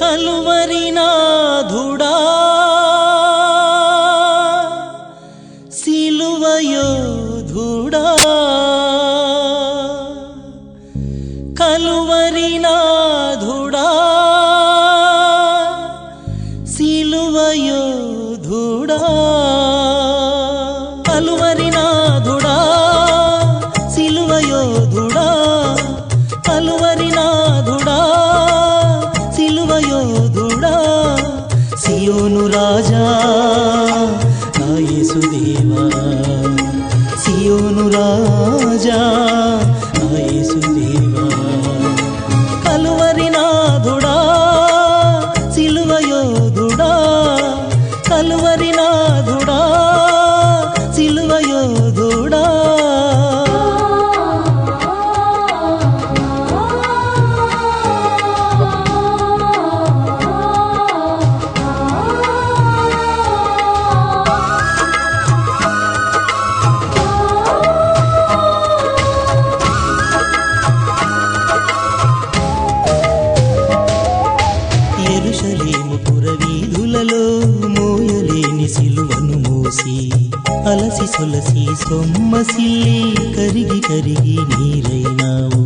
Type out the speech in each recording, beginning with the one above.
కలువరినాధుడా సిలువయోధుడా. కలువరినాధుడా సిలువయోధుడా. కలువరినాధుడా సిలువయోధుడా. రాజా నా యేసుదేవా సియోను రాజా. అలసి సొలసి సొమ్మసిల్లి కరిగి కరిగి నీరైనావు.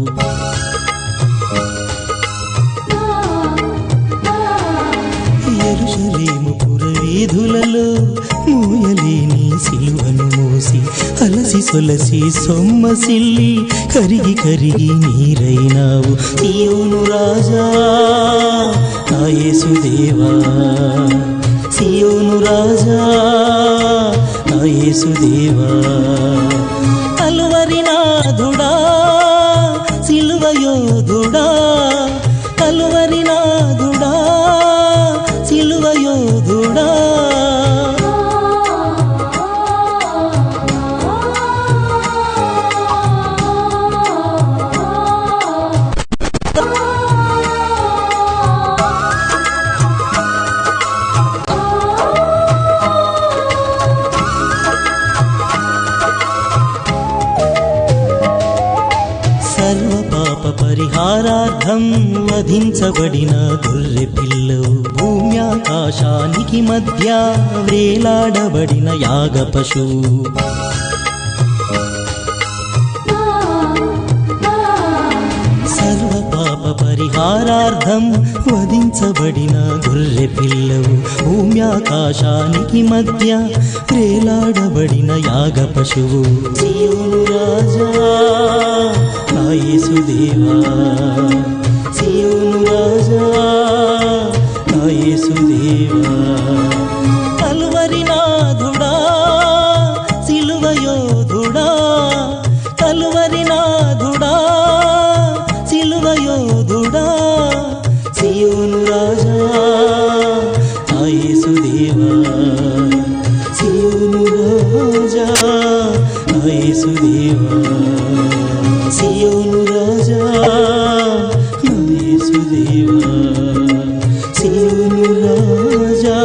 ఎరుషలేము పురవీధులలో మూయలేని సిలువను మోసి అలసి సొలసి సొమ్మసిల్లి కరిగి కరిగి నీరైనావు. సీయోను రాజా నా యేసుదేవా సియోను రాజా యేసుదేవా. పరిహారార్థం వధించబడిన గొర్రె పిల్లవు. భూమ్యాకాశానికి మధ్య వేలాడబడిన యాగ పశువు. సర్వ పాప పరిహారార్థం వధించబడిన గొర్రె పిల్లవు. భూమ్యాకాశానికి మధ్య వేలాడబడిన యాగ పశువు. రాజా నా యేసుదేవా రాజా నా కలువరి కలువరినాథుడా సిలువయోధుడా కలువరి కలువరినాథుడా సిలువయోధుడా సియోను రాజా నా యేసుదేవా సియోను రాజా నా సియోను రాజా